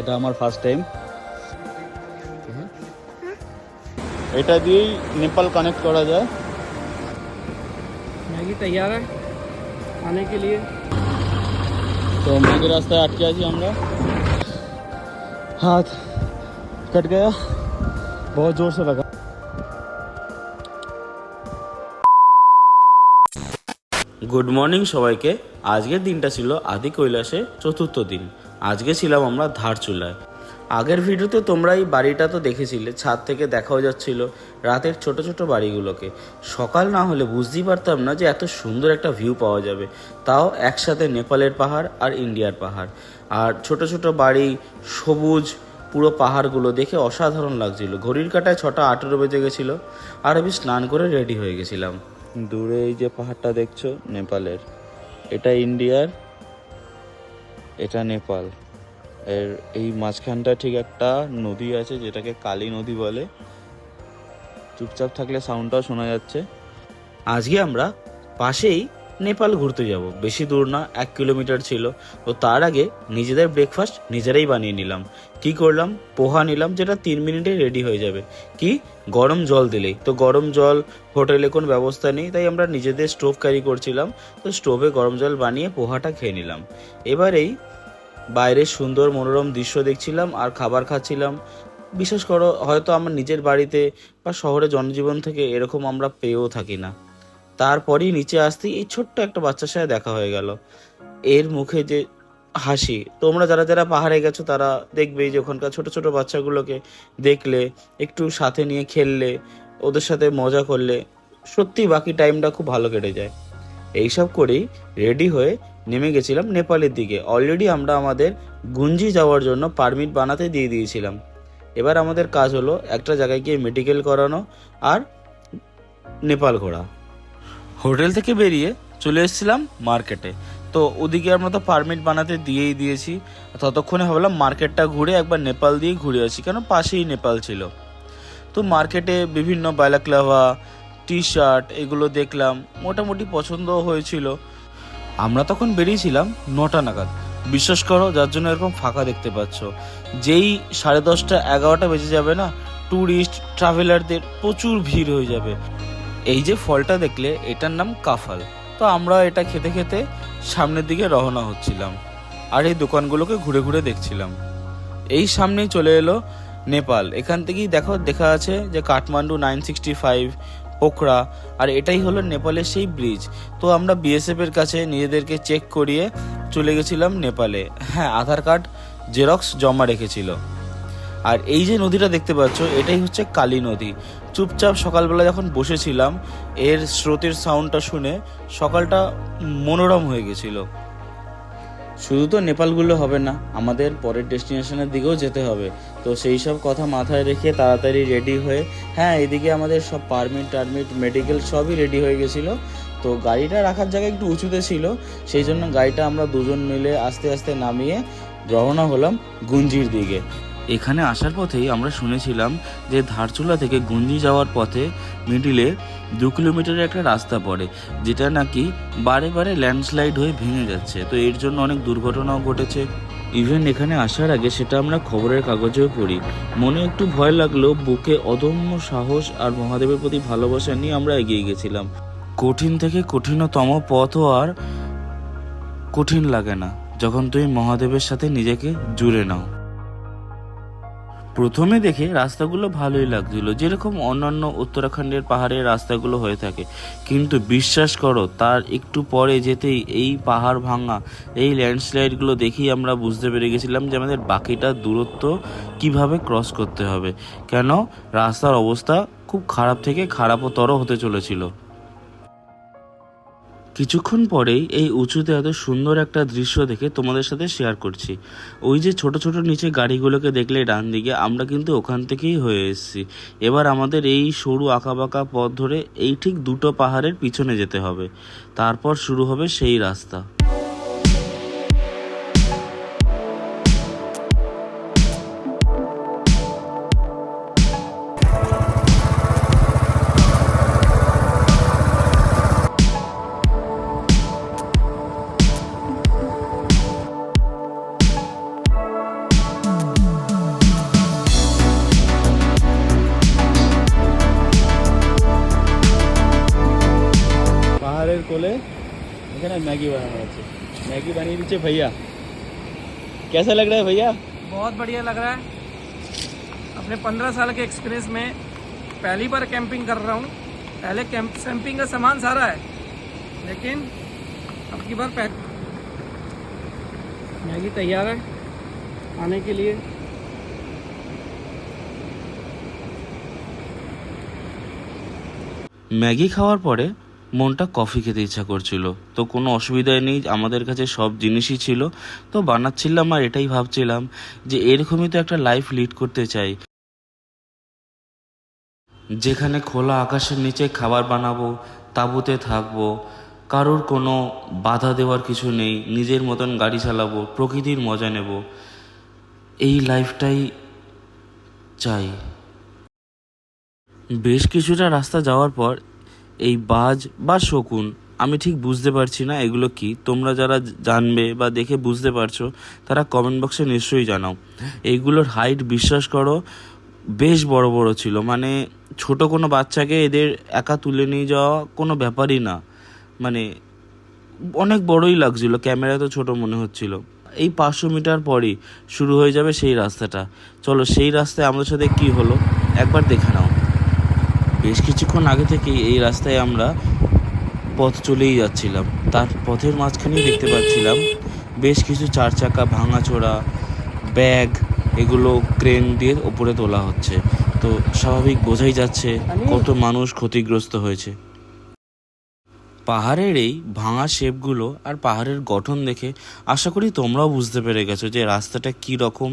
এটা আমার ফার্স্ট হ্যাঁ। টাইম এটা দিয়েই নেপাল কানেক্ট করা যায়। ম্যাগি তৈয়ার আনে কে লিয়ে। তো ম্যাগি রাস্তায় আটকে আছি আমরা। হাত कट गया बहुत जोर से लगा গুড মর্নিং সবাইকে। আজকের দিনটা ছিল আদি কৈলাসের চতুর্থ দিন। আজকে ছিলাম আমরা ধারচুলায় আগের ভিডিওতে তোমরা এই বাড়িটা তো দেখেছিলে, ছাদ থেকে দেখাও যাচ্ছিল রাতের ছোট ছোট বাড়িগুলোকে। সকাল না হলে বুঝতেই পারতাম না যে এত সুন্দর একটা ভিউ পাওয়া যাবে। তাও একসাথে নেপালের পাহাড় আর ইন্ডিয়ার পাহাড়। আর ছোট ছোট বাড়ি, সবুজ, পুরো পাহাড়গুলো দেখে অসাধারণ লাগছিল। ঘড়ির কাটায় ছটা আঠেরো বেজে গেছিল, আর আমি স্নান করে রেডি হয়ে গেছিলাম। দূরে এই যে পাহাড়টা দেখছ, নেপালের। এটা ইন্ডিয়ার এটা নেপাল। এর এই মাঝখানটা ঠিক একটা নদী আছে যেটাকে কালী নদী বলে। চুপচাপ থাকলে সাউন্ডটাও শোনা যাচ্ছে। আজকে আমরা পাশেই নেপাল ঘুরতে যাব। বেশি দূর না, এক কিলোমিটার ছিল। তো তার আগে নিজেদের ব্রেকফাস্ট নিজেরাই বানিয়ে নিলাম। কি করলাম? পোহা নিলাম, যেটা তিন মিনিটে রেডি হয়ে যাবে। কি? গরম জল দিলেই। তো গরম জল, হোটেলে কোনো ব্যবস্থা নেই, তাই আমরা নিজেদের স্টোভ ক্যারি করছিলাম। তো স্টোভে গরম জল বানিয়ে পোহাটা খেয়ে নিলাম। এবারেই বাইরের সুন্দর মনোরম দৃশ্য দেখছিলাম আর খাবার খাচ্ছিলাম। বিশেষ করো, হয়তো আমার নিজের বাড়িতে বা শহরে জনজীবন থেকে এরকম আমরা পেয়েও থাকি না। তারপরেই নিচে আসতেই এই ছোট্ট একটা বাচ্চার সাথে দেখা হয়ে গেল। এর মুখে যে হাসি, তোমরা যারা যারা পাহাড়ে গেছো তারা দেখবেই যে ওখানকার ছোট ছোট বাচ্চাগুলোকে দেখলে, একটু সাথে নিয়ে খেললে, ওদের সাথে মজা করলে সত্যি বাকি টাইমটা খুব ভালো কেটে যায়। এইসব করেই রেডি হয়ে নেমে গেছিলাম নেপালের দিকে। অলরেডি আমরা আমাদের গুঞ্জি যাওয়ার জন্য পারমিট বানাতে দিয়ে দিয়েছিলাম। এবার আমাদের কাজ হলো একটা জায়গায় গিয়ে মেডিকেল করানো আর নেপাল ঘোরা। হোটেল থেকে বেরিয়ে চলে এসেছিলাম মার্কেটে। তো ওদিকে আমরা তো পারমিট বানাতে দিয়েই দিয়েছি। ততক্ষণে ভাবলাম মার্কেটটা ঘুরে একবার নেপাল দিয়ে ঘুরে আসি, কেন পাশেই নেপাল ছিল। তো মার্কেটে বিভিন্ন বালাক্লাভা টি শার্ট এগুলো দেখলাম, মোটামুটি পছন্দ হয়েছিল। আমরা তখন বেরিয়েছিলাম নটা নাগাদ। বিশ্বাস করো, যার জন্য এরকম ফাঁকা দেখতে পাচ্ছ। যেই সাড়ে দশটা, এগারোটা বেজে যাবে না ট্যুরিস্ট ট্রাভেলারদের প্রচুর ভিড় হয়ে যাবে। এই যে ফলটা দেখলে, এটার নাম কাফাল। তো আমরা এটা খেতে খেতে সামনের দিকে রওনা হচ্ছিলাম আর এই দোকানগুলোকে ঘুরে ঘুরে দেখছিলাম। এই সামনেই চলে এলো নেপাল। এখান থেকেই দেখো, দেখা আছে যে Kathmandu nine sixty five, Pokhara, আর এটাই হলো নেপালের সেই ব্রিজ। তো আমরা বিএসএফের কাছে নিজেদেরকে চেক করিয়ে চলে গেছিলাম নেপালে। হ্যাঁ আধার কার্ড জেরক্স জমা রেখেছিল। আর এই যে নদীটা দেখতে পাচ্ছ, এটাই হচ্ছে কালী নদী। চুপচাপ সকালবেলা যখন বসেছিলাম, এর স্রোতের সাউন্ডটা শুনে সকালটা মনোরম হয়ে গেছিল। শুধু তো নেপালগুলো হবে না, আমাদের পরের ডেস্টিনেশনের দিকেও যেতে হবে। তো সেই সব কথা মাথায় রেখে তাড়াতাড়ি রেডি হয়ে হ্যাঁ এদিকে আমাদের সব পারমিট টারমিট মেডিকেল সবই রেডি হয়ে গেছিল। তো গাড়িটা রাখার জায়গায় একটু উঁচুতে ছিল, সেই জন্য গাড়িটা আমরা দুজন মিলে আস্তে আস্তে নামিয়ে রওনা হলাম গুঞ্জির দিকে। এখানে আসার পথেই আমরা শুনেছিলাম যে ধারচুলা থেকে গুঞ্জি যাওয়ার পথে মিডিলে দু কিলোমিটারের একটা রাস্তা পড়ে, যেটা নাকি বারে বারে ল্যান্ডস্লাইড হয়ে ভেঙে যাচ্ছে। তো এর জন্য অনেক দুর্ঘটনাও ঘটেছে। ইভেন এখানে আসার আগে সেটা আমরা খবরের কাগজেও পড়ি। মনে একটু ভয় লাগলেও বুকে অদম্য সাহস আর মহাদেবের প্রতি ভালোবাসা নিয়ে আমরা এগিয়ে গেছিলাম। কঠিন থেকে কঠিনতম পথও আর কঠিন লাগে না, যখন তুমি মহাদেবের সাথে নিজেকে জুড়ে নাও। প্রথমে দেখে রাস্তাগুলো ভালোই লাগছিল, যেরকম অন্যান্য উত্তরাখণ্ডের পাহাড়ের রাস্তাগুলো হয়ে থাকে। কিন্তু বিশ্বাস করো, তার একটু পরে যেতেই এই পাহাড় ভাঙা, এই ল্যান্ডস্লাইডগুলো দেখেই আমরা বুঝতে পেরে গেছিলাম যে আমাদের বাকিটা দূরত্ব কীভাবে ক্রস করতে হবে। কেন? রাস্তার অবস্থা খুব খারাপ থেকে খারাপতর হতে চলেছিল। কিছুক্ষণ পরেই এই উঁচুতে এত সুন্দর একটা দৃশ্য দেখে তোমাদের সাথে শেয়ার করছি। ওই যে ছোট ছোট নিচে গাড়িগুলোকে দেখলে ডান দিকে আমরা কিন্তু ওখান থেকেই হয়ে এসেছি। এবার আমাদের এই সরু আঁকাবাঁকা পথ ধরে এই ঠিক দুটো পাহাড়ের পিছনে যেতে হবে। তারপর শুরু হবে সেই রাস্তা। मैगी बनाना अच्छे मैगी बनी नीचे भैया कैसा लग रहा है भैया बहुत बढ़िया लग रहा है अपने पंद्रह साल के एक्सपीरियंस में पहली बार कैंपिंग कर रहा हूँ पहले कैंप कैंपिंग का सामान सारा है लेकिन अब की बार पह... मैगी तैयार है खाने के लिए ম্যাগি খাওয়ার পরে মনটা কফি খেতে ইচ্ছা করছিল। তো কোনো অসুবিধাই নেই, আমাদের কাছে সব জিনিসই ছিল। তো বানাচ্ছিলাম আর এটাই ভাবছিলাম যে এরকমই তো একটা লাইফ লিড করতে চাই। যেখানে খোলা আকাশের নিচে খাবার বানাবো, তাঁবুতে থাকব, কারোর কোনো বাধা দেওয়ার কিছু নেই, নিজের মতন গাড়ি চালাবো, প্রকৃতির মজা নেব। এই লাইফটাই চাই। বেশ কিছুটা রাস্তা যাওয়ার পর এই বাজ বা শকুন, আমি ঠিক বুঝতে পারছি না এগুলো কি। তোমরা যারা জানবে বা দেখে বুঝতে পারছ, তারা কমেন্ট বক্সে নিশ্চয়ই জানাও। এইগুলোর হাইট বিশ্বাস করো, বেশ বড় বড় ছিল। মানে ছোট কোনো বাচ্চাকে এদের একা তুলে নিয়ে যাওয়া কোনো ব্যাপারই না। মানে অনেক বড়ই লাগছিল, ক্যামেরা তো ছোট মনে হচ্ছিল। এই পাঁচশো মিটার পরই শুরু হয়ে যাবে সেই রাস্তাটা। চলো সেই রাস্তায় আমাদের সাথে কি হলো, একবার দেখে নাও। বেশ কিছুক্ষণ আগে থেকেই এই রাস্তায় আমরা পথ চলেই যাচ্ছিলাম। তার পথের মাঝখানেই দেখতে পাচ্ছিলাম বেশ কিছু চার চাকা ভাঙাচোরা, ব্যাগ, এগুলো ক্রেন দিয়ে ওপরে তোলা হচ্ছে। তো স্বাভাবিক বোঝাই যাচ্ছে কত মানুষ ক্ষতিগ্রস্ত হয়েছে। পাহাড়ের এই ভাঙা শেপগুলো আর পাহাড়ের গঠন দেখে আশা করি তোমরাও বুঝতে পেরে গেছো যে রাস্তাটা কী রকম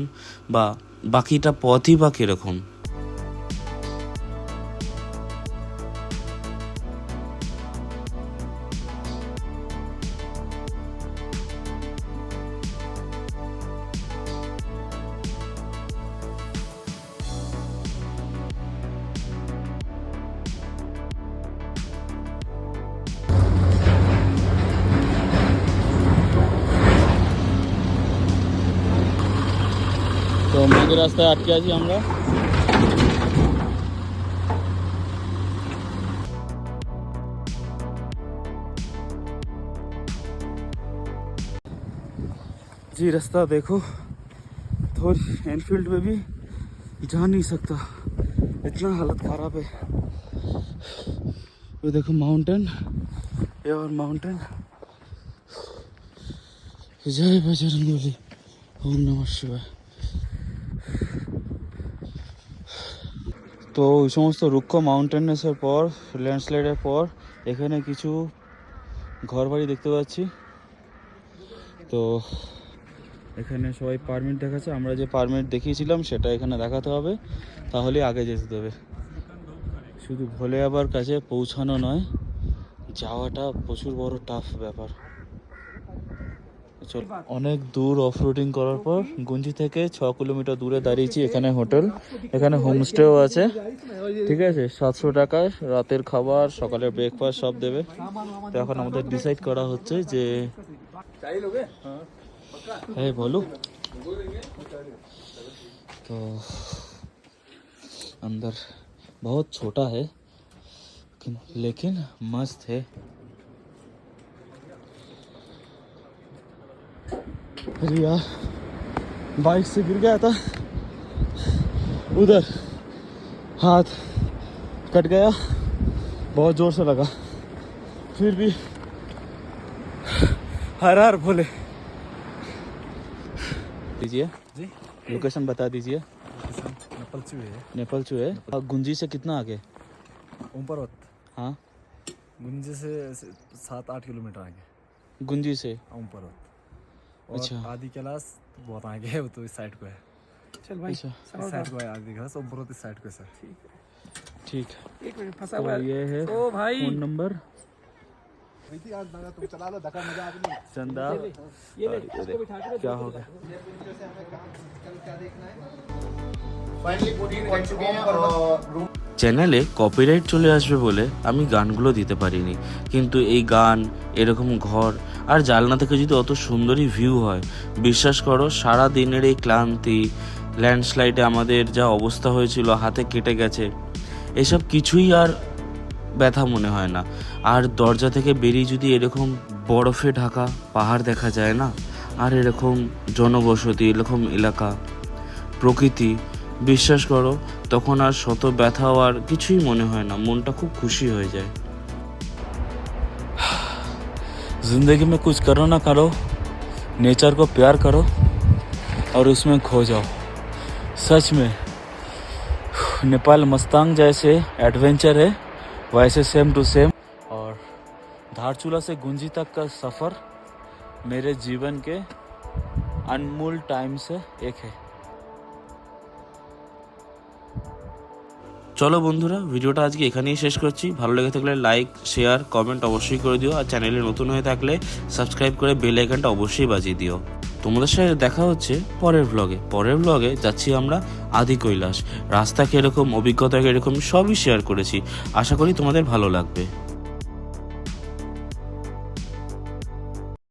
বা বাকিটা পথই বা কীরকম। তো মেঘের রাস্তায় আটকে আছি আমরা जी रास्ता देखो थोड़ी एनफील्ड में भी जा नहीं सकता इतना हालत खराब है ये देखो माउंटेन ये और माउंटेन जय बजरंग बली ओम नमः शिवाय তো ওই সমস্ত রুক্ষ মাউন্টেনেসের পর, ল্যান্ডস্লাইডের পর, এখানে কিছু ঘরবাড়ি দেখতে পাচ্ছি। তো এখানে সবাই পারমিট দেখাচ্ছে। আমরা যে পারমিট দেখিয়েছিলাম, সেটা এখানে দেখাতে হবে। তাহলে আগে যেতে দেবে। শুধু ভোলে আবার কাছে পৌঁছানো নয়, যাওয়াটা প্রচুর বড় টাফ ব্যাপার। অনেক দূর অফ রোডিং করার পর গুঞ্জি থেকে ছ কিলোমিটার দূরে দাঁড়িয়েছি এখানে হোটেল এখানে হোমস্টেও আছে ঠিক আছে সাতশো টাকায় রাতের খাবার সকালের ব্রেকফাস্ট সব দেবে তো এখন আমাদের ডিসাইড করা হচ্ছে যে হ্যাঁ বলো तो अंदर बहुत छोटा है लेकिन- लेकिन मस्त है अरे यार बाइक से गिर गया था उधर हाथ कट गया बहुत ज़ोर से लगा फिर भी हर हर भोले दीजिए जी लोकेशन बता दीजिए नेपाल है नेपाल चू है गुंजी से कितना आगे ऊपर हाँ गुंजी से से सात आठ किलोमीटर आगे गुंजी से ऊपर और अच्छा। आदि क्लास तो बहुत आगे है वो तो इस साइड को है। चल भाई अच्छा। इस साइड को है आदि और बहुत इस साइड को है सर ठीक है। एक मिनट फंसा तो हुआ है। ये है ओ भाई। फ़ोन नंबर तुम चला लो धक्का मज़ा आ चंदा। ये ले इसको बिठा के क्या हो गया? চ্যানেলে কপিরাইট চলে আসবে বলে আমি গানগুলো দিতে পারিনি। কিন্তু এই গান, এরকম ঘর আর জালনা থেকে যদি অত সুন্দরই ভিউ হয়, বিশ্বাস করো, সারা দিনের এই ক্লান্তি ল্যান্ডস্লাইডে আমাদের যা অবস্থা হয়েছিল, হাতে কেটে গেছে, এসব কিছুই আর ব্যথা মনে হয় না। আর দরজা থেকে বেরিয়ে যদি এরকম বরফে ঢাকা পাহাড় দেখা যায় না, আর এরকম জনবসতি, এরকম এলাকা, প্রকৃতি বিশ্বাস করো তখন আর শত ব্যথা আর কিছুই মনে হয় না মনটা খুব খুশি হয়ে যায় जिंदगी में कुछ करो ना करो नेचर को प्यार करो और उसमें खो जाओ सच में नेपाल मस्तांग जैसे एडवेंचर है वैसे सेम टू सेम और धारचूला से गुंजी तक का सफ़र मेरे जीवन के अनमोल टाइम से एक है চলো বন্ধুরা, ভিডিওটা আজকে এখানেই শেষ করছি। ভালো লেগে থাকলে লাইক শেয়ার কমেন্ট অবশ্যই করে দিও। আর চ্যানেলে নতুন হয়ে থাকলে সাবস্ক্রাইব করে বেল আইকনটা অবশ্যই বাজিয়ে দিও। তোমাদের সাথে দেখা হচ্ছে পরের ব্লগে পরের ব্লগে যাচ্ছি আমরা আদি কৈলাস। রাস্তা কীরকম অভিজ্ঞতা কীরকম, সবই শেয়ার করেছি। আশা করি তোমাদের ভালো লাগবে।